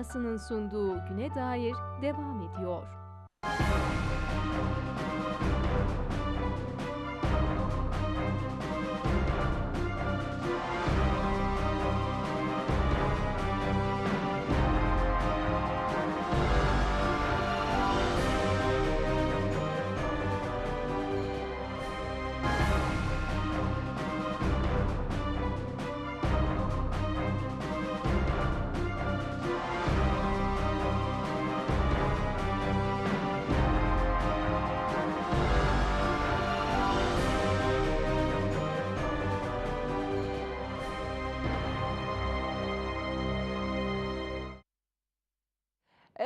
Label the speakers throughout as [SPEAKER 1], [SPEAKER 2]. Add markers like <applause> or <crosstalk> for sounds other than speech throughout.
[SPEAKER 1] Dünyası'nın sunduğu Güne Dair devam ediyor.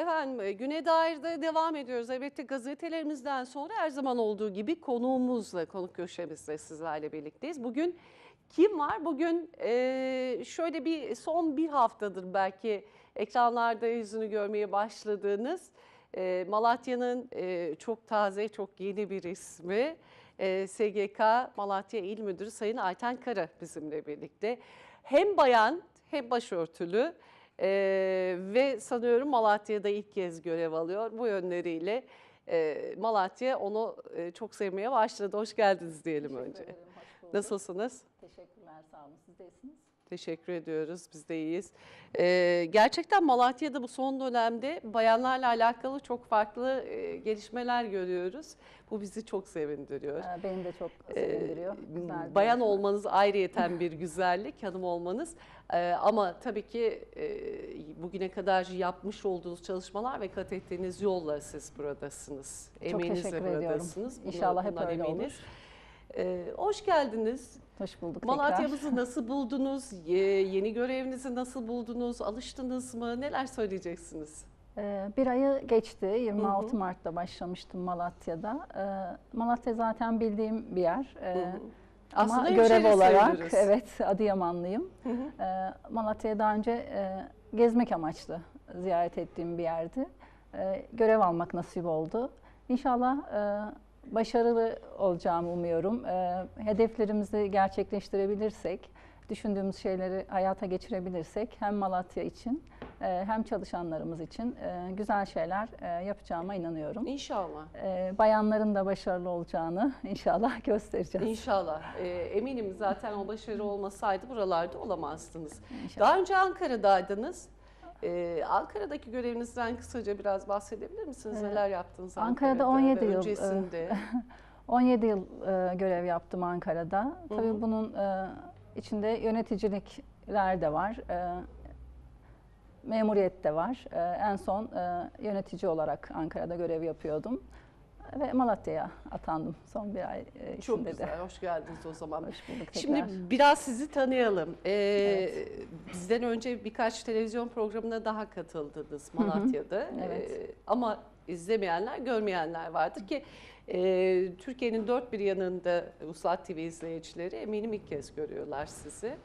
[SPEAKER 2] Efendim e, güne dair de devam ediyoruz. Elbette gazetelerimizden sonra her zaman olduğu gibi konuğumuzla, konuk köşemizle sizlerle birlikteyiz. Bugün kim var? Bugün e, şöyle bir son bir haftadır belki ekranlarda yüzünü görmeye başladığınız e, Malatya'nın çok taze, çok yeni bir ismi. SGK Malatya İl Müdürü Sayın Ayten Kara bizimle birlikte. Hem bayan hem başörtülü. Ee, ve sanıyorum Malatya'da ilk kez görev alıyor. Bu yönleriyle e, Malatya onu e, çok sevmeye başladı. Hoş geldiniz diyelim
[SPEAKER 3] Teşekkür
[SPEAKER 2] önce.
[SPEAKER 3] ederim.
[SPEAKER 2] Nasılsınız?
[SPEAKER 3] Teşekkürler, sağ olun. Siz de iyisiniz.
[SPEAKER 2] Teşekkür ediyoruz. Biz de iyiyiz. Ee, gerçekten Malatya'da bu son dönemde bayanlarla alakalı çok farklı e, gelişmeler görüyoruz. Bu bizi çok sevindiriyor.
[SPEAKER 3] Ee, Beni de çok
[SPEAKER 2] Ee,
[SPEAKER 3] sevindiriyor. Güzel bir
[SPEAKER 2] bayan
[SPEAKER 3] yarışma.
[SPEAKER 2] olmanız ayrıyeten <laughs> bir güzellik, hanım olmanız. Ee, ama tabii ki e, bugüne kadar yapmış olduğunuz çalışmalar ve kat ettiğiniz yolla siz buradasınız.
[SPEAKER 3] Çok
[SPEAKER 2] Emeğinizle
[SPEAKER 3] teşekkür ediyorum.
[SPEAKER 2] buradasınız. Bunu-
[SPEAKER 3] İnşallah hep
[SPEAKER 2] bundan
[SPEAKER 3] öyle
[SPEAKER 2] eminiz.
[SPEAKER 3] olur.
[SPEAKER 2] Ee, hoş geldiniz.
[SPEAKER 3] Hoş bulduk tekrar.
[SPEAKER 2] Malatya'mızı nasıl buldunuz? Ye- Yeni görevinizi nasıl buldunuz? Alıştınız mı? Neler söyleyeceksiniz?
[SPEAKER 3] Ee, Bir ayı geçti. 26 Mart'ta başlamıştım Malatya'da. Ee, Malatya zaten bildiğim bir yer. Ee,
[SPEAKER 2] hı.
[SPEAKER 3] Ama
[SPEAKER 2] Aslında
[SPEAKER 3] görev olarak
[SPEAKER 2] sayılırız.
[SPEAKER 3] evet Adıyamanlıyım. Ee, Malatya'ya daha önce e, gezmek amaçlı ziyaret ettiğim bir yerdi. Görev almak nasip oldu. İnşallah e, başarılı olacağımı umuyorum. Ee, hedeflerimizi gerçekleştirebilirsek, düşündüğümüz şeyleri hayata geçirebilirsek hem Malatya için e, hem çalışanlarımız için e, güzel şeyler e, yapacağıma inanıyorum.
[SPEAKER 2] İnşallah.
[SPEAKER 3] E, Bayanların da başarılı olacağını <laughs> inşallah göstereceğiz.
[SPEAKER 2] İnşallah. Eminim zaten o başarı olmasaydı buralarda olamazdınız.
[SPEAKER 3] İnşallah.
[SPEAKER 2] Daha önce Ankara'daydınız. Ee, Ankara'daki görevinizden kısaca biraz bahsedebilir misiniz?
[SPEAKER 3] Ee,
[SPEAKER 2] Neler yaptınız
[SPEAKER 3] Ankara'da
[SPEAKER 2] Ankara'da?
[SPEAKER 3] 17
[SPEAKER 2] ve
[SPEAKER 3] yıl, e, <laughs>
[SPEAKER 2] Öncesinde.
[SPEAKER 3] 17 yıl e, görev yaptım Ankara'da. Tabii
[SPEAKER 2] hı.
[SPEAKER 3] bunun e, içinde yöneticilikler de var. E, memuriyet de var. E, en son e, yönetici olarak Ankara'da görev yapıyordum. Ve Malatya'ya atandım son bir ay e,
[SPEAKER 2] Çok
[SPEAKER 3] içinde
[SPEAKER 2] güzel.
[SPEAKER 3] de.
[SPEAKER 2] Hoş geldiniz o zaman.
[SPEAKER 3] Hoş bulduk tekrar.
[SPEAKER 2] Şimdi biraz sizi tanıyalım. Ee,
[SPEAKER 3] Evet.
[SPEAKER 2] Bizden önce birkaç televizyon programına daha katıldınız Malatya'da.
[SPEAKER 3] Evet.
[SPEAKER 2] Ee, ama izlemeyenler, görmeyenler vardır ki e, Türkiye'nin dört bir yanında Uslat TV izleyicileri eminim ilk kez görüyorlar sizi.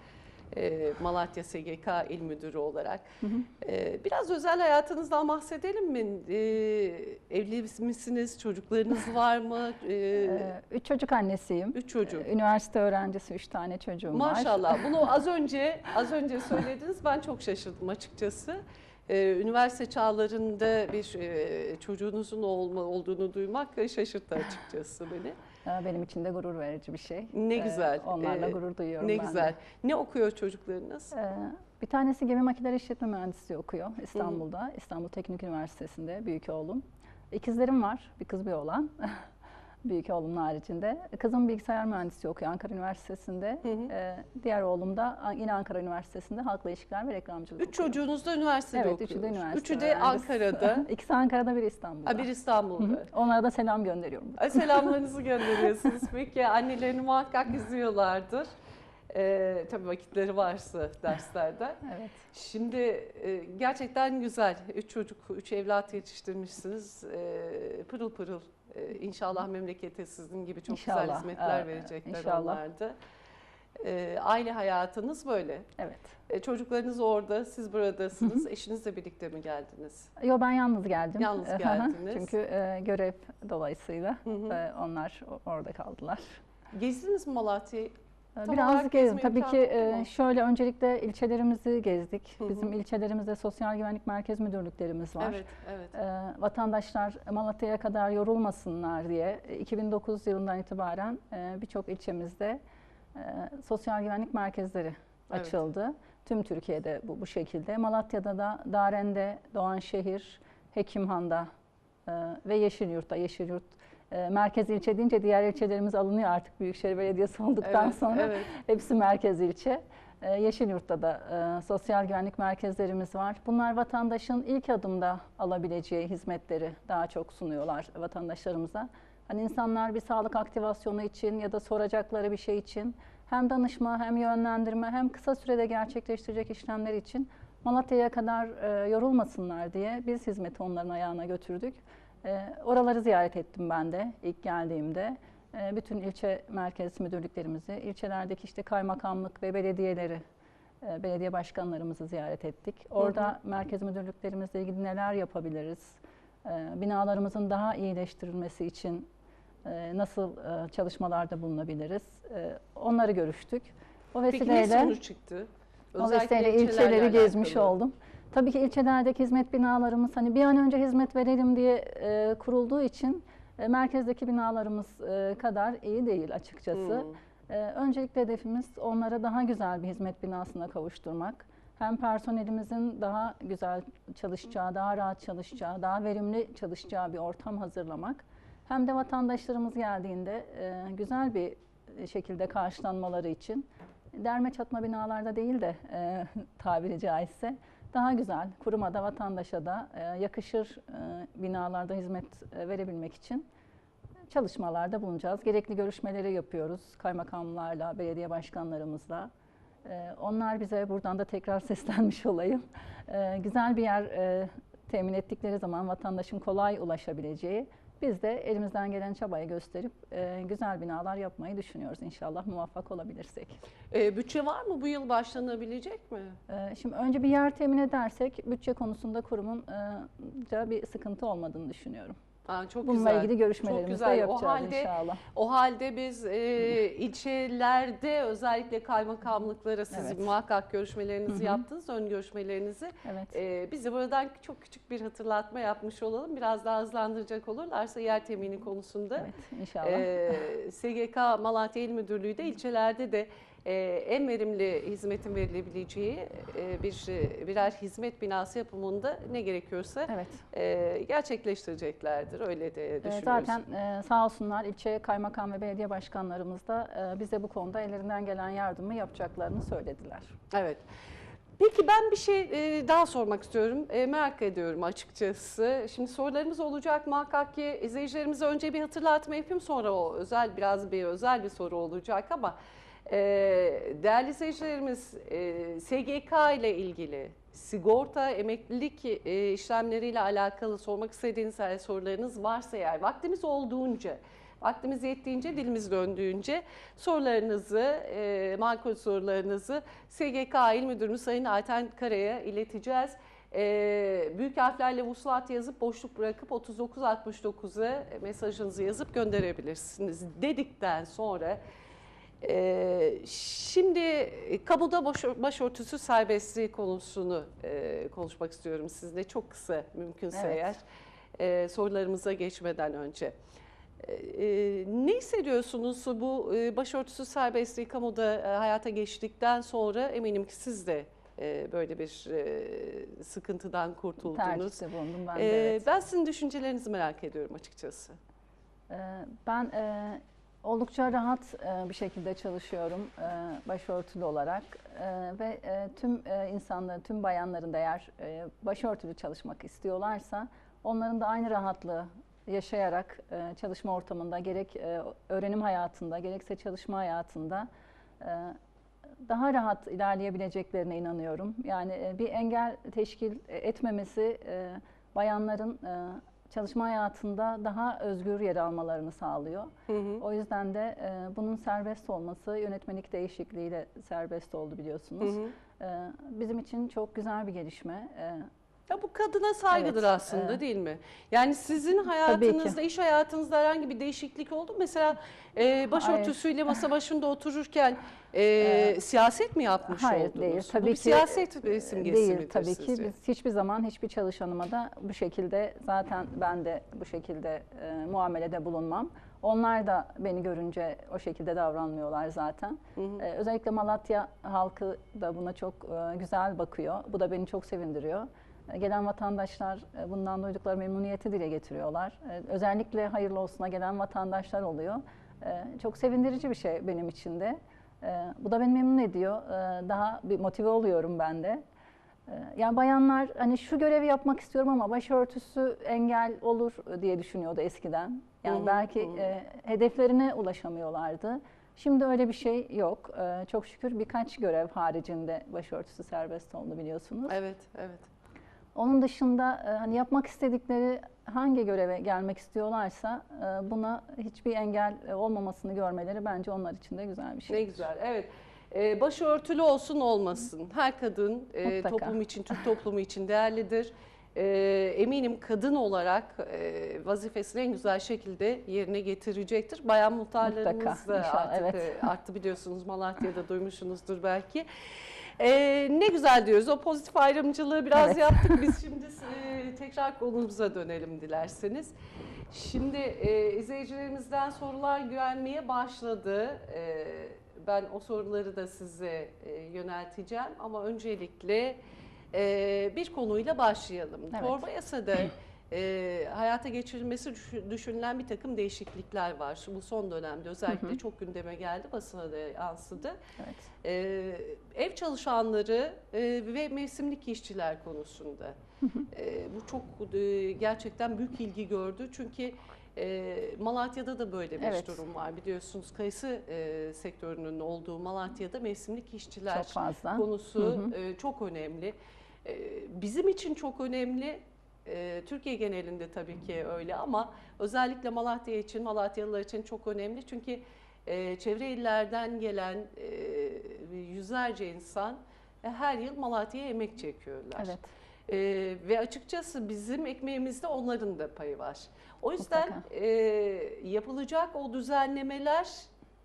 [SPEAKER 2] Ee, Malatya SGK İl Müdürü olarak. Ee, biraz özel hayatınızdan bahsedelim mi? Ee, evli misiniz? Çocuklarınız var mı? Ee, <laughs>
[SPEAKER 3] E, üç çocuk annesiyim.
[SPEAKER 2] üç çocuk.
[SPEAKER 3] E, Üniversite öğrencisi üç tane çocuğum var.
[SPEAKER 2] Maşallah. <laughs> Bunu az önce az önce söylediniz. Ben çok şaşırdım açıkçası. Ee, üniversite çağlarında bir e, çocuğunuzun olma, olduğunu duymak şaşırttı açıkçası beni.
[SPEAKER 3] E, Benim için de gurur verici bir şey.
[SPEAKER 2] Ne
[SPEAKER 3] E,
[SPEAKER 2] güzel.
[SPEAKER 3] Onlarla
[SPEAKER 2] Ee,
[SPEAKER 3] gurur duyuyorum
[SPEAKER 2] Ne
[SPEAKER 3] ben de.
[SPEAKER 2] güzel. Ne okuyor çocuklarınız?
[SPEAKER 3] Ee, Bir tanesi gemi makineleri işletme mühendisliği okuyor İstanbul'da. İstanbul Teknik Üniversitesi'nde büyük oğlum. İkizlerim var. Bir kız bir oğlan. <laughs> büyük oğlumun haricinde. Kızım bilgisayar mühendisliği okuyor Ankara Üniversitesi'nde. Ee, diğer oğlum da yine Ankara Üniversitesi'nde halkla ilişkiler ve reklamcılık
[SPEAKER 2] Üç
[SPEAKER 3] okuyor.
[SPEAKER 2] çocuğunuz da üniversitede
[SPEAKER 3] Evet,
[SPEAKER 2] okuyor.
[SPEAKER 3] üçü de üniversite
[SPEAKER 2] Üçü de
[SPEAKER 3] öğrencisi.
[SPEAKER 2] Ankara'da. <laughs>
[SPEAKER 3] İkisi Ankara'da, biri İstanbul'da.
[SPEAKER 2] Ha, bir İstanbul'da.
[SPEAKER 3] Onlara da selam gönderiyorum.
[SPEAKER 2] Selamlarınızı gönderiyorsunuz. Peki annelerini muhakkak izliyorlardır. Ee, tabii vakitleri varsa derslerde. <laughs>
[SPEAKER 3] Evet.
[SPEAKER 2] Şimdi e, gerçekten güzel. Üç çocuk, üç evlat yetiştirmişsiniz. E, pırıl pırıl. E, inşallah memlekete sizin gibi çok güzel
[SPEAKER 3] İnşallah,
[SPEAKER 2] hizmetler
[SPEAKER 3] e,
[SPEAKER 2] verecekler
[SPEAKER 3] inşallah.
[SPEAKER 2] aile hayatınız böyle.
[SPEAKER 3] Evet.
[SPEAKER 2] E, çocuklarınız orada, siz buradasınız. Eşinizle birlikte mi geldiniz?
[SPEAKER 3] Yo ben yalnız geldim.
[SPEAKER 2] Yalnız
[SPEAKER 3] Hı hı.
[SPEAKER 2] geldiniz.
[SPEAKER 3] Çünkü e, görev dolayısıyla
[SPEAKER 2] Hı hı.
[SPEAKER 3] e, onlar o- orada kaldılar.
[SPEAKER 2] Gezdiniz mi Malatya'yı? Tam
[SPEAKER 3] Biraz gezdim. Tabii ki e, şöyle öncelikle ilçelerimizi gezdik.
[SPEAKER 2] Hı hı.
[SPEAKER 3] Bizim ilçelerimizde sosyal güvenlik merkez müdürlüklerimiz var.
[SPEAKER 2] Evet, evet.
[SPEAKER 3] E, vatandaşlar Malatya'ya kadar yorulmasınlar diye e, 2009 yılından itibaren e, birçok ilçemizde e, sosyal güvenlik merkezleri
[SPEAKER 2] Evet.
[SPEAKER 3] açıldı. Tüm Türkiye'de bu, bu şekilde. Malatya'da da Daren'de, Doğanşehir, Hekimhan'da e, ve Yeşilyurt'ta, Yeşilyurt e, merkez ilçe deyince diğer ilçelerimiz alınıyor artık Büyükşehir Belediyesi olduktan
[SPEAKER 2] evet,
[SPEAKER 3] sonra.
[SPEAKER 2] evet.
[SPEAKER 3] Hepsi merkez ilçe. Ee, Yeşilyurt'ta da e, sosyal güvenlik merkezlerimiz var. Bunlar vatandaşın ilk adımda alabileceği hizmetleri daha çok sunuyorlar vatandaşlarımıza. Hani insanlar bir sağlık aktivasyonu için ya da soracakları bir şey için hem danışma hem yönlendirme hem kısa sürede gerçekleştirecek işlemler için Malatya'ya kadar e, yorulmasınlar diye biz hizmeti onların ayağına götürdük. E, oraları ziyaret ettim ben de ilk geldiğimde. E, bütün ilçe merkez müdürlüklerimizi, ilçelerdeki işte kaymakamlık ve belediyeleri, e, belediye başkanlarımızı ziyaret ettik. Orada merkez müdürlüklerimizle ilgili neler yapabiliriz? E, Binalarımızın daha iyileştirilmesi için e, nasıl e, çalışmalarda bulunabiliriz? E, Onları görüştük. O
[SPEAKER 2] Peki ne
[SPEAKER 3] vesileyle
[SPEAKER 2] sonuç çıktı?
[SPEAKER 3] o vesileyle ilçeleri gezmiş oldum. Tabii ki ilçelerdeki hizmet binalarımız hani bir an önce hizmet verelim diye e, kurulduğu için e, merkezdeki binalarımız e, kadar iyi değil açıkçası.
[SPEAKER 2] Hmm.
[SPEAKER 3] E, öncelikle hedefimiz onlara daha güzel bir hizmet binasına kavuşturmak. Hem personelimizin daha güzel çalışacağı, daha rahat çalışacağı, daha verimli çalışacağı bir ortam hazırlamak. Hem de vatandaşlarımız geldiğinde e, güzel bir şekilde karşılanmaları için derme çatma binalarda değil de e, <laughs> tabiri caizse daha güzel kuruma da vatandaşa da e, yakışır e, binalarda hizmet e, verebilmek için çalışmalarda bulunacağız. Gerekli görüşmeleri yapıyoruz kaymakamlarla, belediye başkanlarımızla. Onlar bize buradan da tekrar <laughs> seslenmiş olayım. Güzel bir yer temin ettikleri zaman vatandaşın kolay ulaşabileceği biz de elimizden gelen çabayı gösterip e, güzel binalar yapmayı düşünüyoruz inşallah muvaffak olabilirsek.
[SPEAKER 2] E, bütçe var mı? Bu yıl başlanabilecek mi?
[SPEAKER 3] E, şimdi önce bir yer temin edersek bütçe konusunda kurumun e, bir sıkıntı olmadığını düşünüyorum.
[SPEAKER 2] Ha, çok
[SPEAKER 3] Bununla
[SPEAKER 2] güzel.
[SPEAKER 3] ilgili görüşmelerimizi de
[SPEAKER 2] güzel. O
[SPEAKER 3] yapacağız
[SPEAKER 2] halde-
[SPEAKER 3] inşallah.
[SPEAKER 2] O halde biz e, ilçelerde özellikle kaymakamlıklara siz
[SPEAKER 3] Evet.
[SPEAKER 2] muhakkak görüşmelerinizi
[SPEAKER 3] Hı hı.
[SPEAKER 2] yaptınız, ön görüşmelerinizi.
[SPEAKER 3] Evet.
[SPEAKER 2] E, biz de buradan çok küçük bir hatırlatma yapmış olalım. Biraz daha hızlandıracak olurlarsa yer temini konusunda.
[SPEAKER 3] Evet inşallah.
[SPEAKER 2] Ee, SGK Malatya İl Müdürlüğü de ilçelerde de e, en verimli hizmetin verilebileceği e, bir birer hizmet binası yapımında ne gerekiyorsa
[SPEAKER 3] evet.
[SPEAKER 2] e, gerçekleştireceklerdir. Öyle de
[SPEAKER 3] E,
[SPEAKER 2] düşünüyoruz.
[SPEAKER 3] Zaten e, sağ olsunlar ilçe kaymakam ve belediye başkanlarımız da e, bize bu konuda ellerinden gelen yardımı yapacaklarını söylediler.
[SPEAKER 2] Evet. Peki ben bir şey e, daha sormak istiyorum. E, merak ediyorum açıkçası. Şimdi sorularımız olacak muhakkak ki izleyicilerimize önce bir hatırlatma yapayım sonra o özel biraz bir özel bir soru olacak ama e, değerli izleyicilerimiz e, SGK ile ilgili sigorta, emeklilik e, işlemleriyle alakalı sormak istediğiniz eğer sorularınız varsa eğer vaktimiz olduğunca Vaktimiz yettiğince, dilimiz döndüğünce sorularınızı, e, makul sorularınızı SGK İl Müdürümüz Sayın Ayten Kara'ya ileteceğiz. E, büyük harflerle vuslat yazıp boşluk bırakıp 3969'a mesajınızı yazıp gönderebilirsiniz dedikten sonra e, şimdi kamuda boş, başörtüsü serbestliği konusunu e, konuşmak istiyorum sizinle çok kısa mümkünse
[SPEAKER 3] Evet.
[SPEAKER 2] eğer e, sorularımıza geçmeden önce. Ee, ne hissediyorsunuz bu e, başörtüsü serbestliği kamuda e, hayata geçtikten sonra eminim ki siz de e, böyle bir e, sıkıntıdan kurtuldunuz.
[SPEAKER 3] Tercihte bulundum ben de.
[SPEAKER 2] Ee,
[SPEAKER 3] evet.
[SPEAKER 2] Ben sizin düşüncelerinizi merak ediyorum açıkçası.
[SPEAKER 3] E, Ben e, oldukça rahat e, bir şekilde çalışıyorum e, başörtülü olarak E, ve tüm insanların, tüm bayanların da eğer başörtülü çalışmak istiyorlarsa onların da aynı rahatlığı yaşayarak çalışma ortamında gerek öğrenim hayatında gerekse çalışma hayatında daha rahat ilerleyebileceklerine inanıyorum. Yani bir engel teşkil etmemesi bayanların çalışma hayatında daha özgür yer almalarını sağlıyor.
[SPEAKER 2] Hı hı.
[SPEAKER 3] O yüzden de e, bunun serbest olması yönetmelik değişikliğiyle serbest oldu
[SPEAKER 2] Hı
[SPEAKER 3] biliyorsunuz.
[SPEAKER 2] hı.
[SPEAKER 3] E, bizim için çok güzel bir gelişme. E,
[SPEAKER 2] Ya bu kadına saygıdır
[SPEAKER 3] Evet,
[SPEAKER 2] aslında
[SPEAKER 3] evet.
[SPEAKER 2] değil mi? Yani sizin hayatınızda, iş hayatınızda herhangi bir değişiklik oldu mu? Mesela e, başörtüsüyle masa başında otururken <laughs> e, siyaset mi yapmış
[SPEAKER 3] Hayır
[SPEAKER 2] oldunuz?
[SPEAKER 3] değil.
[SPEAKER 2] Bu
[SPEAKER 3] Tabii
[SPEAKER 2] bir
[SPEAKER 3] ki
[SPEAKER 2] siyaset simgesi
[SPEAKER 3] değil
[SPEAKER 2] midir
[SPEAKER 3] tabii
[SPEAKER 2] sizce?
[SPEAKER 3] ki. Biz hiçbir zaman hiçbir çalışanıma da bu şekilde zaten ben de bu şekilde e, muamelede bulunmam. Onlar da beni görünce o şekilde davranmıyorlar zaten. E, özellikle Malatya halkı da buna çok e, güzel bakıyor. Bu da beni çok sevindiriyor. Gelen vatandaşlar e, bundan duydukları memnuniyeti dile getiriyorlar. E, Özellikle hayırlı olsuna gelen vatandaşlar oluyor. E, Çok sevindirici bir şey benim için de. Bu da beni memnun ediyor. Daha bir motive oluyorum ben de. Yani bayanlar hani şu görevi yapmak istiyorum ama başörtüsü engel olur diye düşünüyordu eskiden. Yani belki e, hedeflerine ulaşamıyorlardı. Şimdi öyle bir şey yok. Çok şükür birkaç görev haricinde başörtüsü serbest oldu biliyorsunuz.
[SPEAKER 2] Evet, evet.
[SPEAKER 3] Onun dışında e, hani yapmak istedikleri hangi göreve gelmek istiyorlarsa e, buna hiçbir engel e, olmamasını görmeleri bence onlar için de güzel bir şey.
[SPEAKER 2] Ne güzel, evet. Başörtülü olsun olmasın. Her kadın e,
[SPEAKER 3] Mutlaka.
[SPEAKER 2] toplum için, Türk toplumu için değerlidir. Eminim kadın olarak e, vazifesini en güzel şekilde yerine getirecektir. Bayan muhtarlarımız
[SPEAKER 3] Mutlaka,
[SPEAKER 2] da
[SPEAKER 3] inşallah,
[SPEAKER 2] artık
[SPEAKER 3] evet.
[SPEAKER 2] e, arttı biliyorsunuz Malatya'da duymuşsunuzdur belki. Ee, ne güzel diyoruz. O pozitif ayrımcılığı biraz
[SPEAKER 3] Evet.
[SPEAKER 2] yaptık. Biz <laughs> şimdi e, tekrar konumuza dönelim dilerseniz. Şimdi e, izleyicilerimizden sorular gelmeye başladı. E, ben o soruları da size e, yönelteceğim ama öncelikle e, bir konuyla başlayalım.
[SPEAKER 3] Evet.
[SPEAKER 2] Torba yasada <clears throat> e, hayata geçirilmesi düşü- düşünülen bir takım değişiklikler var. Bu son dönemde özellikle çok gündeme geldi, basına da yansıdı.
[SPEAKER 3] Evet.
[SPEAKER 2] Ee, ev çalışanları e, ve mevsimlik işçiler konusunda. Ee, bu çok e, gerçekten büyük ilgi gördü. Çünkü e, Malatya'da da böyle bir
[SPEAKER 3] Evet.
[SPEAKER 2] durum var. Biliyorsunuz kayısı e, sektörünün olduğu Malatya'da mevsimlik işçiler
[SPEAKER 3] Çok fazla.
[SPEAKER 2] konusu
[SPEAKER 3] Hı hı.
[SPEAKER 2] e, çok önemli. E, bizim için çok önemli. E, Türkiye genelinde tabii ki öyle ama özellikle Malatya için, Malatyalılar için çok önemli. Çünkü e, çevre illerden gelen e, yüzlerce insan e, her yıl Malatya'ya emek çekiyorlar.
[SPEAKER 3] Evet.
[SPEAKER 2] E, ve açıkçası bizim ekmeğimizde onların da payı var. O yüzden e, yapılacak o düzenlemeler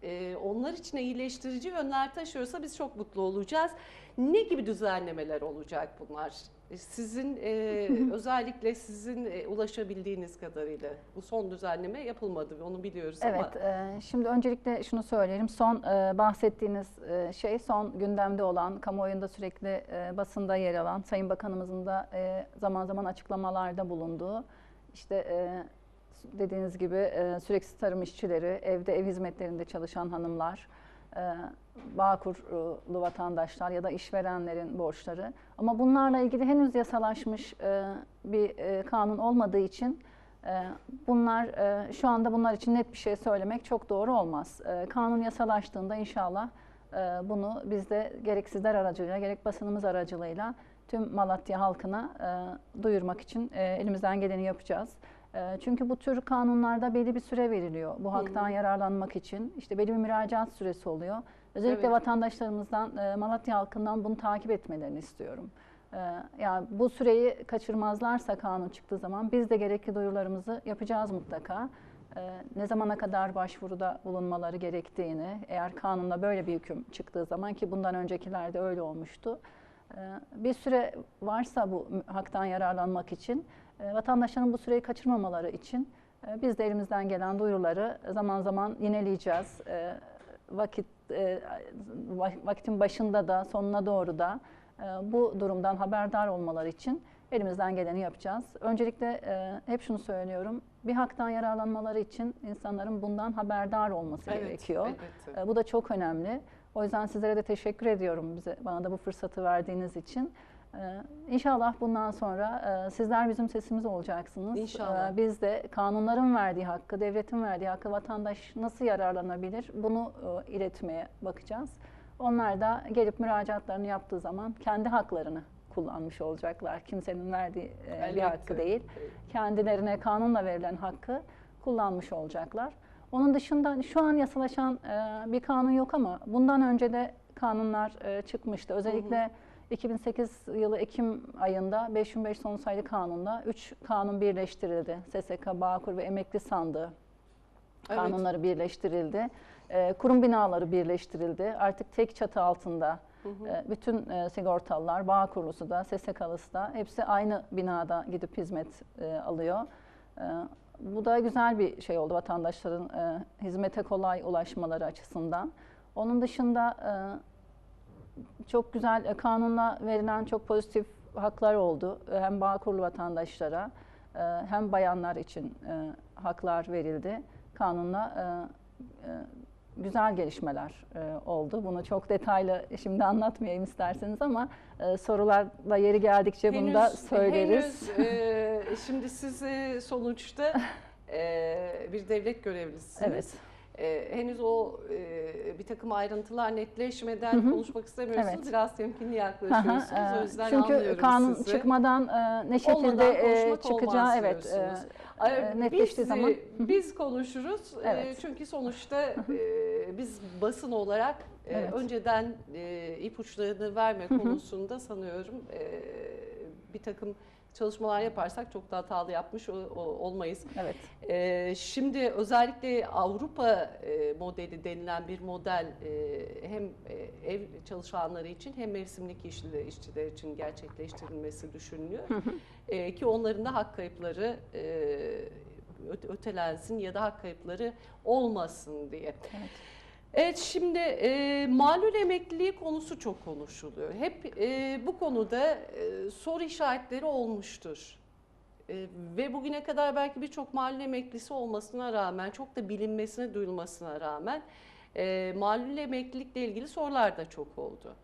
[SPEAKER 2] e, onlar için iyileştirici yönler taşıyorsa biz çok mutlu olacağız. Ne gibi düzenlemeler olacak bunlar? Sizin e, <laughs> özellikle sizin e, ulaşabildiğiniz kadarıyla bu son düzenleme yapılmadı onu biliyoruz ama
[SPEAKER 3] Evet, e, şimdi öncelikle şunu söyleyelim. Son e, bahsettiğiniz e, şey son gündemde olan, kamuoyunda sürekli e, basında yer alan, Sayın Bakanımızın da e, zaman zaman açıklamalarda bulunduğu, işte e, dediğiniz gibi e, süreksiz tarım işçileri, evde ev hizmetlerinde çalışan hanımlar, Bağkurlu vatandaşlar ya da işverenlerin borçları. Ama bunlarla ilgili henüz yasalaşmış e, bir e, kanun olmadığı için e, bunlar e, şu anda bunlar için net bir şey söylemek çok doğru olmaz. E, Kanun yasalaştığında inşallah e, bunu biz de gerek sizler aracılığıyla gerek basınımız aracılığıyla tüm Malatya halkına e, duyurmak için e, elimizden geleni yapacağız. E, Çünkü bu tür kanunlarda belli bir süre veriliyor. Bu haktan yararlanmak için işte belli bir müracaat süresi oluyor. Özellikle
[SPEAKER 2] Evet.
[SPEAKER 3] vatandaşlarımızdan, e, Malatya halkından bunu takip etmelerini istiyorum. E, Yani bu süreyi kaçırmazlarsa kanun çıktığı zaman biz de gerekli duyurularımızı yapacağız mutlaka. E, Ne zamana kadar başvuruda bulunmaları gerektiğini, eğer kanunda böyle bir hüküm çıktığı zaman ki bundan öncekilerde öyle olmuştu. Bir süre varsa bu haktan yararlanmak için, vatandaşların bu süreyi kaçırmamaları için e, biz de elimizden gelen duyuruları zaman zaman yineleyeceğiz. E, Vakit e, va- vakitin başında da sonuna doğru da e, bu durumdan haberdar olmaları için elimizden geleni yapacağız. Öncelikle e, hep şunu söylüyorum. Bir haktan yararlanmaları için insanların bundan haberdar olması
[SPEAKER 2] evet,
[SPEAKER 3] gerekiyor.
[SPEAKER 2] elbette.
[SPEAKER 3] E, Bu da çok önemli. O yüzden sizlere de teşekkür ediyorum bize bana da bu fırsatı verdiğiniz için. E, İnşallah bundan sonra e, sizler bizim sesimiz olacaksınız.
[SPEAKER 2] İnşallah.
[SPEAKER 3] E, Biz de kanunların verdiği hakkı, devletin verdiği hakkı vatandaş nasıl yararlanabilir bunu e, iletmeye bakacağız. Onlar da gelip müracaatlarını yaptığı zaman kendi haklarını kullanmış olacaklar. Kimsenin verdiği e, bir
[SPEAKER 2] Elbette.
[SPEAKER 3] hakkı değil. Kendilerine kanunla verilen hakkı kullanmış olacaklar. Onun dışında şu an yasalaşan bir kanun yok ama bundan önce de kanunlar çıkmıştı. Özellikle 2008 yılı Ekim ayında 5005 sonu sayılı kanunla 3 kanun birleştirildi. SSK, Bağkur ve Emekli Sandığı
[SPEAKER 2] Evet.
[SPEAKER 3] kanunları birleştirildi. Ee, kurum binaları birleştirildi. Artık tek çatı altında e, bütün e, sigortalılar, bağ kurulusu da, SSK'lısı da hepsi aynı binada gidip hizmet e, alıyor. E, bu da güzel bir şey oldu vatandaşların e, hizmete kolay ulaşmaları açısından. Onun dışında e, çok güzel e, kanunla verilen çok pozitif haklar oldu. E, Hem bağ kurulu vatandaşlara e, hem bayanlar için haklar verildi. Kanunla güzel gelişmeler oldu. Bunu çok detaylı şimdi anlatmayayım isterseniz ama sorularla yeri geldikçe bunu da söyleriz.
[SPEAKER 2] Henüz e, şimdi siz sonuçta e, bir devlet görevlisisiniz.
[SPEAKER 3] Evet.
[SPEAKER 2] E, henüz o e, bir takım ayrıntılar netleşmeden konuşmak istemiyorsunuz.
[SPEAKER 3] Evet.
[SPEAKER 2] Biraz temkinli
[SPEAKER 3] Aha,
[SPEAKER 2] yaklaşıyorsunuz.
[SPEAKER 3] e,
[SPEAKER 2] o yüzden
[SPEAKER 3] Çünkü
[SPEAKER 2] anlıyorum
[SPEAKER 3] kanun
[SPEAKER 2] sizi.
[SPEAKER 3] çıkmadan e, ne şekilde e, çıkacağı evet e, e, netleştiği
[SPEAKER 2] biz,
[SPEAKER 3] zaman
[SPEAKER 2] e, biz konuşuruz E,
[SPEAKER 3] Evet.
[SPEAKER 2] çünkü sonuçta e, biz basın olarak e,
[SPEAKER 3] Evet.
[SPEAKER 2] önceden e, ipuçlarını verme konusunda sanıyorum e, bir takım çalışmalar yaparsak çok da hatalı yapmış olmayız.
[SPEAKER 3] evet
[SPEAKER 2] E, şimdi özellikle Avrupa e, modeli denilen bir model e, hem e, ev çalışanları için hem mevsimlik işçiler, işçiler için gerçekleştirilmesi düşünülüyor. E, ki onların da hak kayıpları e, öte- ötelensin ya da hak kayıpları olmasın diye.
[SPEAKER 3] Evet.
[SPEAKER 2] Evet şimdi e, malul emekliliği konusu çok konuşuluyor. Hep e, bu konuda e, soru işaretleri olmuştur. E, ve bugüne kadar belki birçok malul emeklisi olmasına rağmen, çok da bilinmesine, duyulmasına rağmen e, malul emeklilikle ilgili sorular da çok oldu.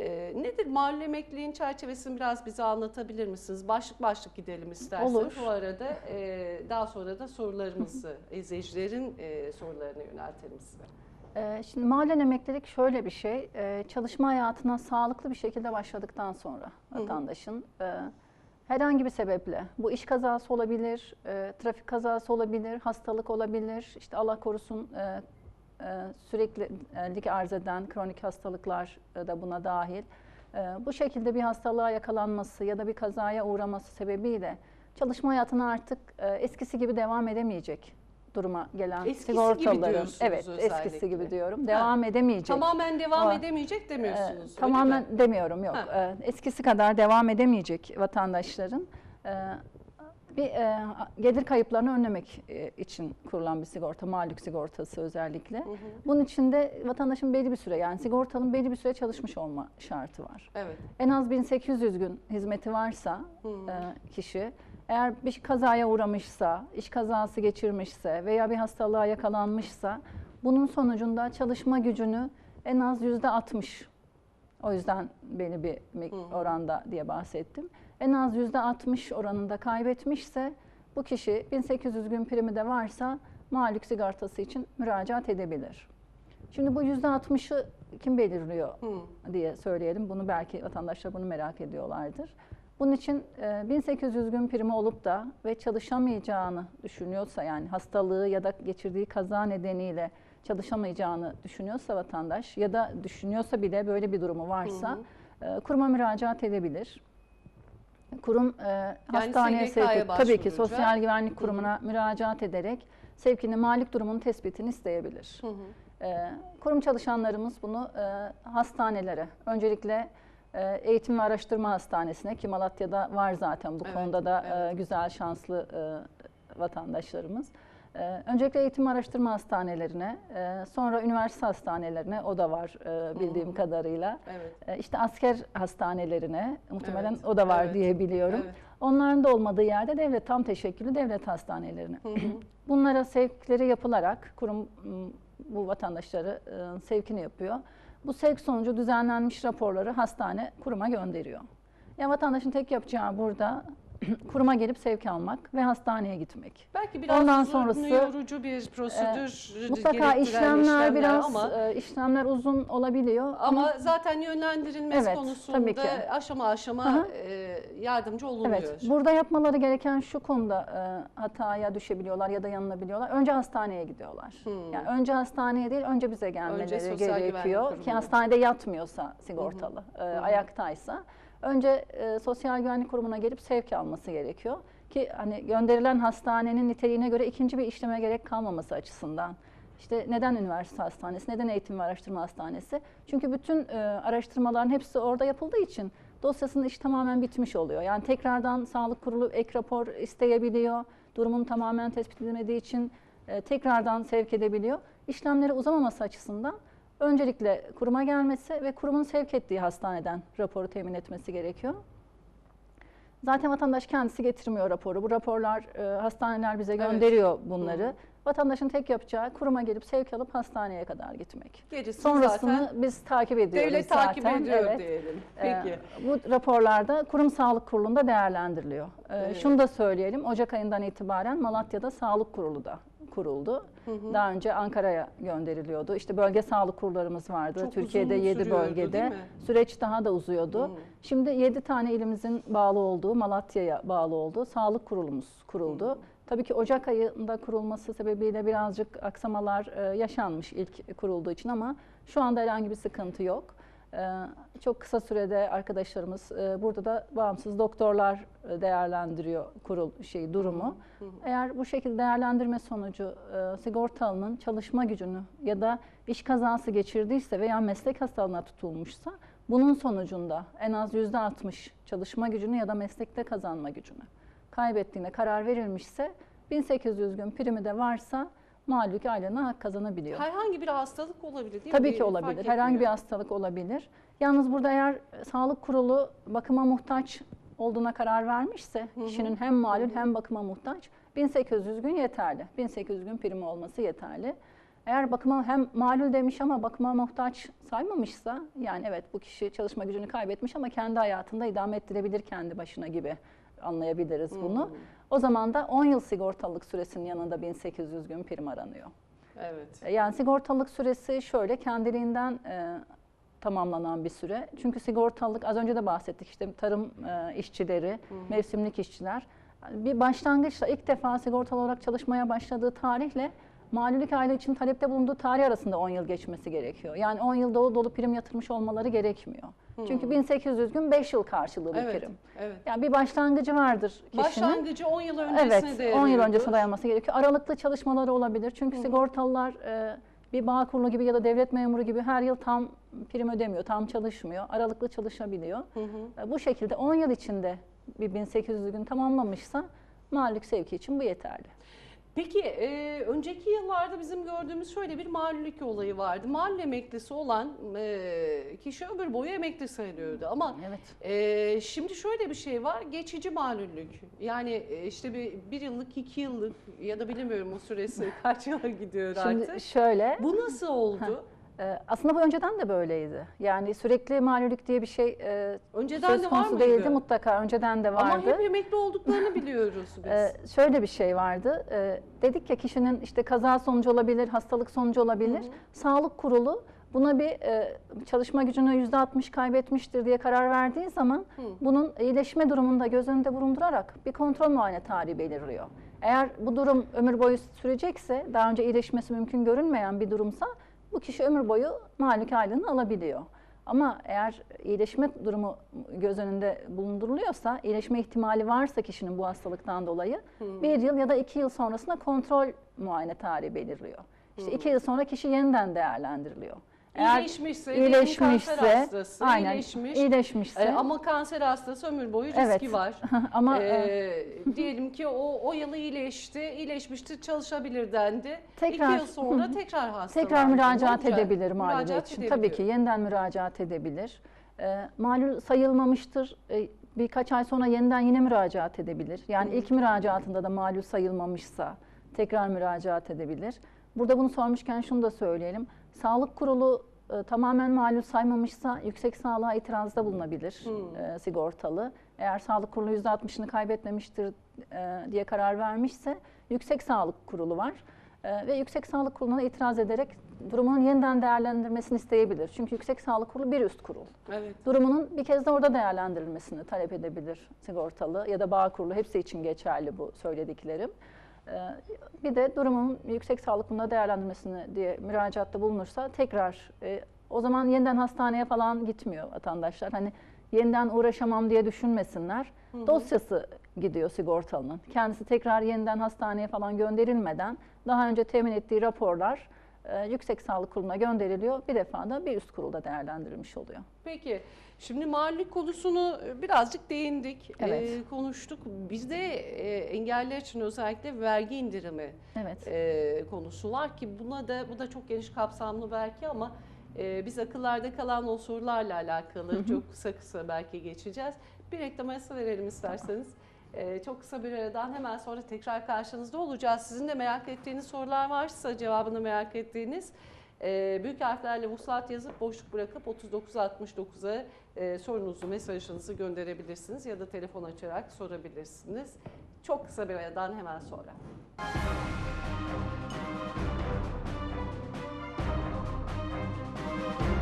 [SPEAKER 2] E, nedir malul emekliliğin çerçevesini biraz bize anlatabilir misiniz? Başlık başlık gidelim isterseniz.
[SPEAKER 3] Olur.
[SPEAKER 2] Bu arada e, daha sonra da sorularımızı, izleyicilerin e, sorularına yöneltelim size.
[SPEAKER 3] Ee, Şimdi mahallen emeklilik şöyle bir şey, e, çalışma hayatına sağlıklı bir şekilde başladıktan sonra vatandaşın e, herhangi bir sebeple, bu iş kazası olabilir, e, trafik kazası olabilir, hastalık olabilir, işte Allah korusun e, süreklilik arz eden kronik hastalıklar da buna dahil. Bu şekilde bir hastalığa yakalanması ya da bir kazaya uğraması sebebiyle çalışma hayatına artık eskisi gibi devam edemeyecek duruma gelen
[SPEAKER 2] Eskisi diyorsunuz
[SPEAKER 3] evet
[SPEAKER 2] özellikle.
[SPEAKER 3] eskisi gibi diyorum devam edemeyecek.
[SPEAKER 2] Tamamen devam
[SPEAKER 3] Ama,
[SPEAKER 2] edemeyecek demiyorsunuz. Öyle
[SPEAKER 3] tamamen
[SPEAKER 2] mi?
[SPEAKER 3] demiyorum yok.
[SPEAKER 2] Ha.
[SPEAKER 3] Ee, eskisi kadar devam edemeyecek vatandaşların e, bir e, gelir kayıplarını önlemek e, için kurulan bir sigorta, mağlup sigortası özellikle. Bunun için de vatandaşın belli bir süre yani sigortalının belli bir süre çalışmış olma şartı var.
[SPEAKER 2] Evet.
[SPEAKER 3] En az 1800 gün hizmeti varsa e, kişi eğer bir kazaya uğramışsa, iş kazası geçirmişse veya bir hastalığa yakalanmışsa bunun sonucunda çalışma gücünü en az yüzde 60 o yüzden beni bir oranda diye bahsettim. En az yüzde 60 oranında kaybetmişse bu kişi 1800 gün primi de varsa mağlup sigortası için müracaat edebilir. Şimdi bu yüzde 60'ı kim belirliyor diye söyleyelim. Bunu belki vatandaşlar bunu merak ediyorlardır. Bunun için e, 1800 gün primi olup da ve çalışamayacağını düşünüyorsa yani hastalığı ya da geçirdiği kaza nedeniyle çalışamayacağını düşünüyorsa vatandaş ya da düşünüyorsa bile böyle bir durumu varsa e, kuruma müracaat edebilir. Kurum e, hastaneye sevk tabii ki. Sosyal Güvenlik Kurumu'na müracaat ederek sevkini malik durumunun tespitini isteyebilir. E, kurum çalışanlarımız bunu e, hastanelere, öncelikle e, Eğitim ve Araştırma Hastanesi'ne ki Malatya'da var zaten bu
[SPEAKER 2] Evet,
[SPEAKER 3] konuda da e,
[SPEAKER 2] evet.
[SPEAKER 3] güzel şanslı e, vatandaşlarımız. E, öncelikle eğitim araştırma hastanelerine, e, sonra üniversite hastanelerine o da var bildiğim kadarıyla.
[SPEAKER 2] Evet.
[SPEAKER 3] İşte asker hastanelerine muhtemelen
[SPEAKER 2] Evet,
[SPEAKER 3] o da var
[SPEAKER 2] evet,
[SPEAKER 3] diye biliyorum.
[SPEAKER 2] evet.
[SPEAKER 3] Onların da olmadığı yerde devlet tam teşekküllü devlet hastanelerine. Bunlara sevkleri yapılarak kurum bu vatandaşları sevkini yapıyor. Bu sevk sonucu düzenlenmiş raporları hastane kuruma gönderiyor. Ya vatandaşın tek yapacağı burada <clears throat> kuruma gelip sevk almak ve hastaneye gitmek.
[SPEAKER 2] Belki biraz
[SPEAKER 3] Ondan
[SPEAKER 2] uzun,
[SPEAKER 3] sonrası,
[SPEAKER 2] yorucu bir prosedür
[SPEAKER 3] Mutlaka
[SPEAKER 2] gerektiren
[SPEAKER 3] işlemler, biraz
[SPEAKER 2] ama
[SPEAKER 3] e, işlemler uzun olabiliyor
[SPEAKER 2] ama zaten yönlendirilmesi
[SPEAKER 3] Evet,
[SPEAKER 2] konusunda
[SPEAKER 3] tabii ki.
[SPEAKER 2] aşama aşama
[SPEAKER 3] Aha.
[SPEAKER 2] e, yardımcı olunuyor.
[SPEAKER 3] Evet, burada yapmaları gereken şu konuda e, hataya düşebiliyorlar ya da yanılabiliyorlar. Önce hastaneye gidiyorlar.
[SPEAKER 2] Hmm.
[SPEAKER 3] Yani önce hastaneye değil, önce bize gelmeleri
[SPEAKER 2] Önce
[SPEAKER 3] gerekiyor. Ki hastanede yatmıyorsa sigortalı, e, ayaktaysa. Önce e, Sosyal Güvenlik Kurumu'na gelip sevk alması gerekiyor. Ki hani gönderilen hastanenin niteliğine göre ikinci bir işleme gerek kalmaması açısından. İşte neden üniversite hastanesi, neden eğitim ve araştırma hastanesi? Çünkü bütün e, araştırmaların hepsi orada yapıldığı için dosyasının iş tamamen bitmiş oluyor. Yani tekrardan sağlık kurulu ek rapor isteyebiliyor. Durumun tamamen tespit edilmediği için e, tekrardan sevk edebiliyor. İşlemleri uzamaması açısından öncelikle kuruma gelmesi ve kurumun sevk ettiği hastaneden raporu temin etmesi gerekiyor. Zaten vatandaş kendisi getirmiyor raporu. Bu raporlar e, hastaneler bize
[SPEAKER 2] Evet.
[SPEAKER 3] gönderiyor bunları. Vatandaşın tek yapacağı kuruma gelip sevk alıp hastaneye kadar gitmek.
[SPEAKER 2] Gerisi
[SPEAKER 3] Sonrasını
[SPEAKER 2] zaten
[SPEAKER 3] biz takip ediyoruz
[SPEAKER 2] devlet
[SPEAKER 3] zaten.
[SPEAKER 2] takip ediyor
[SPEAKER 3] Evet.
[SPEAKER 2] diyelim.
[SPEAKER 3] Ee,
[SPEAKER 2] Peki.
[SPEAKER 3] bu raporlarda kurum sağlık kurulunda değerlendiriliyor. Ee,
[SPEAKER 2] Evet.
[SPEAKER 3] Şunu da söyleyelim, Ocak ayından itibaren Malatya'da sağlık kurulu da kuruldu. Daha önce Ankara'ya gönderiliyordu. İşte bölge sağlık kurullarımız vardı.
[SPEAKER 2] Çok
[SPEAKER 3] Türkiye'de
[SPEAKER 2] uzun
[SPEAKER 3] 7
[SPEAKER 2] sürüyordu,
[SPEAKER 3] bölgede. Süreç daha da uzuyordu.
[SPEAKER 2] Hı.
[SPEAKER 3] Şimdi 7 tane ilimizin bağlı olduğu, Malatya'ya bağlı olduğu sağlık kurulumuz kuruldu. Tabii ki Ocak ayında kurulması sebebiyle birazcık aksamalar e, yaşanmış ilk kurulduğu için ama şu anda herhangi bir sıkıntı yok. E, Çok kısa sürede arkadaşlarımız e, burada da bağımsız doktorlar e, değerlendiriyor kurul şey durumu. Eğer bu şekilde değerlendirme sonucu e, sigortalının çalışma gücünü ya da iş kazası geçirdiyse veya meslek hastalığına tutulmuşsa bunun sonucunda en az %60 çalışma gücünü ya da meslekte kazanma gücünü kaybettiğine karar verilmişse 1800 gün primi de varsa mağluki aylığına hak kazanabiliyor.
[SPEAKER 2] Herhangi bir hastalık olabilir değil mi?
[SPEAKER 3] Tabii ki olabilir. Herhangi bir hastalık olabilir. Yalnız burada eğer e, sağlık kurulu bakıma muhtaç olduğuna karar vermişse kişinin hem malul hem bakıma muhtaç 1800 gün yeterli. 1800 gün primi olması yeterli. Eğer bakıma hem malul demiş ama bakıma muhtaç saymamışsa yani evet bu kişi çalışma gücünü kaybetmiş ama kendi hayatında idame ettirebilir kendi başına gibi anlayabiliriz bunu. O zaman da 10 yıl sigortalılık süresinin yanında 1800 gün prim aranıyor.
[SPEAKER 2] Evet.
[SPEAKER 3] E, Yani sigortalılık süresi şöyle kendiliğinden e, tamamlanan bir süre. Çünkü sigortalılık az önce de bahsettik işte tarım e, işçileri, mevsimlik işçiler bir başlangıçla ilk defa sigortalı olarak çalışmaya başladığı tarihle malulük aylığı için talepte bulunduğu tarih arasında 10 yıl geçmesi gerekiyor. Yani 10 yıl dolu dolu prim yatırmış olmaları gerekmiyor. Çünkü 1800 gün 5 yıl karşılığı bir
[SPEAKER 2] Evet.
[SPEAKER 3] prim.
[SPEAKER 2] Evet.
[SPEAKER 3] Yani bir başlangıcı vardır kişinin.
[SPEAKER 2] Başlangıcı 10 yıl öncesine
[SPEAKER 3] Evet, 10 yıl öncesine dayanması gerekiyor. Aralıklı çalışmaları olabilir. Çünkü sigortalılar e, bir bağ kurulu gibi ya da devlet memuru gibi her yıl tam prim ödemiyor, tam çalışmıyor. Aralıklı çalışabiliyor. E, Bu şekilde 10 yıl içinde bir 1800 gün tamamlamışsa mağlup sevki için bu yeterli.
[SPEAKER 2] Peki e, önceki yıllarda bizim gördüğümüz şöyle bir mağlulik olayı vardı. Mahalleli emeklisi olan e, kişi ömür boyu emekli sayılıyordu. Ama
[SPEAKER 3] Evet.
[SPEAKER 2] e, şimdi şöyle bir şey var. Geçici mağlullük. Yani e, işte bir, bir yıllık, iki yıllık ya da bilemiyorum o süresi <laughs> kaç yıla gidiyor
[SPEAKER 3] Şimdi
[SPEAKER 2] artık.
[SPEAKER 3] şöyle,
[SPEAKER 2] Bu nasıl oldu?
[SPEAKER 3] E, aslında bu önceden de böyleydi. Yani sürekli mağlulik diye bir şey e,
[SPEAKER 2] Önceden
[SPEAKER 3] söz
[SPEAKER 2] de var
[SPEAKER 3] konusu
[SPEAKER 2] mıydı?
[SPEAKER 3] değildi. Mutlaka önceden de vardı.
[SPEAKER 2] Ama hep emekli olduklarını biliyoruz biz.
[SPEAKER 3] Ee, şöyle bir şey vardı. Ee, dedik ya kişinin işte kaza sonucu olabilir, hastalık sonucu olabilir. Sağlık kurulu buna bir e, çalışma gücünü %60 kaybetmiştir diye karar verdiği zaman bunun iyileşme durumunu da göz önünde bulundurarak bir kontrol muayene tarihi belirliyor. Eğer bu durum ömür boyu sürecekse, daha önce iyileşmesi mümkün görünmeyen bir durumsa bu kişi ömür boyu mağlup aylığını alabiliyor. Ama eğer iyileşme durumu göz önünde bulunduruluyorsa, iyileşme ihtimali varsa kişinin bu hastalıktan dolayı bir yıl ya da iki yıl sonrasında kontrol muayene tarihi belirliyor. İşte iki yıl sonra kişi yeniden değerlendiriliyor.
[SPEAKER 2] İyileşmişse, diyelim kanser hastası,
[SPEAKER 3] aynen,
[SPEAKER 2] iyileşmiş.
[SPEAKER 3] iyileşmişse,
[SPEAKER 2] E, ama kanser hastası ömür boyu riski
[SPEAKER 3] Evet.
[SPEAKER 2] var. <laughs>
[SPEAKER 3] ama
[SPEAKER 2] Ee, diyelim ki o o yıl iyileşti, iyileşmişti, çalışabilir dendi.
[SPEAKER 3] Tekrar-
[SPEAKER 2] İki yıl sonra tekrar hastalandı.
[SPEAKER 3] Tekrar müracaat
[SPEAKER 2] olacak?
[SPEAKER 3] edebilir
[SPEAKER 2] Müracaat
[SPEAKER 3] için.
[SPEAKER 2] edebiliyor.
[SPEAKER 3] Tabii ki yeniden müracaat edebilir. E, malul sayılmamıştır. E, birkaç ay sonra yeniden yine müracaat edebilir. Yani ilk müracaatında da malul sayılmamışsa tekrar müracaat edebilir. Burada bunu sormuşken şunu da söyleyelim. Sağlık kurulu e, tamamen malul saymamışsa yüksek sağlığa itirazda bulunabilir e, sigortalı eğer sağlık kurulu %60'ını kaybetmemiştir e, diye karar vermişse yüksek sağlık kurulu var. E, ve yüksek sağlık kuruluna itiraz ederek durumunun yeniden değerlendirmesini isteyebilir. Çünkü yüksek sağlık kurulu bir üst kurul.
[SPEAKER 2] Evet.
[SPEAKER 3] Durumunun bir kez de orada değerlendirilmesini talep edebilir sigortalı ya da bağ kurulu. Hepsi için geçerli bu söylediklerim. Ee, Bir de durumun yüksek sağlık kuruluna değerlendirmesini diye müracaatta bulunursa tekrar e, o zaman yeniden hastaneye falan gitmiyor vatandaşlar. Hani yeniden uğraşamam diye düşünmesinler. Dosyası gidiyor sigortalının. Kendisi tekrar yeniden hastaneye falan gönderilmeden daha önce temin ettiği raporlar e, yüksek sağlık kuruluna gönderiliyor. Bir defa da bir üst kurulda değerlendirilmiş oluyor.
[SPEAKER 2] Peki şimdi mağlup konusunu birazcık değindik,
[SPEAKER 3] Evet.
[SPEAKER 2] e, konuştuk. Bizde e, engelliler için özellikle vergi indirimi
[SPEAKER 3] Evet.
[SPEAKER 2] e, konusu var ki buna da bu da çok geniş kapsamlı belki ama e, biz akıllarda kalan o sorularla alakalı çok kısa kısa belki geçeceğiz. Bir reklam arası verelim isterseniz. Ee, çok kısa bir aradan hemen sonra tekrar karşınızda olacağız. Sizin de merak ettiğiniz sorular varsa cevabını merak ettiğiniz e, büyük harflerle vuslat yazıp boşluk bırakıp 3969'a e, sorunuzu, mesajınızı gönderebilirsiniz ya da telefon açarak sorabilirsiniz. Çok kısa bir aradan hemen sonra. Müzik